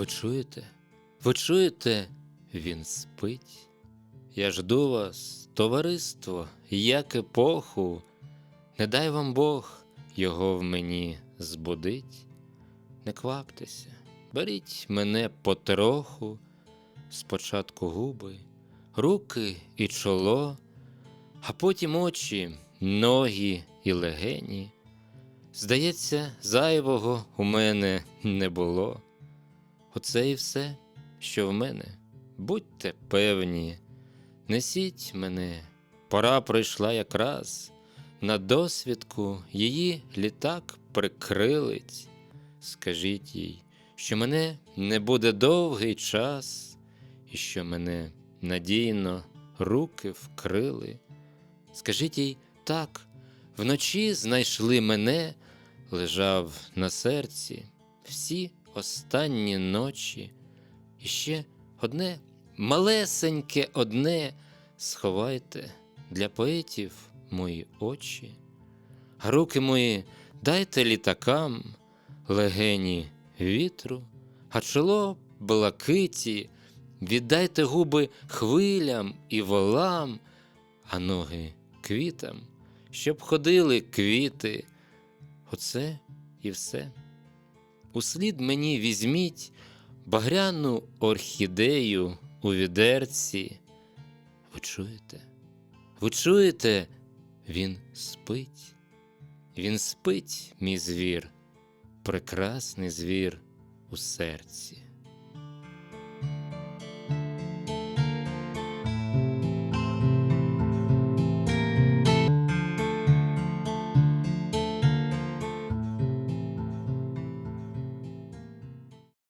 Ви чуєте? Ви чуєте, він спить. Я жду вас, товариство, як епоху. Не дай вам Бог його в мені збудить. Не кваптеся, беріть мене потроху, спочатку губи, руки і чоло, а потім очі, ноги і легені. Здається, зайвого у мене не було. Оце і все, що в мене. Будьте певні, несіть мене, пора прийшла якраз. На досвідку її літак прикрилить. Скажіть їй, що мене не буде довгий час, і що мене надійно руки вкрили. Скажіть їй так, вночі знайшли мене, лежав на серці всі останні ночі. І ще одне малесеньке одне сховайте для поетів мої очі, а руки мої дайте літакам, легені вітру, а чоло блакиті, віддайте губи хвилям і волам, а ноги квітам, щоб ходили квіти. Оце і все. Услід мені візьміть багряну орхідею у відерці. Ви чуєте? Ви чуєте? Він спить. Він спить, мій звір, прекрасний звір у серці.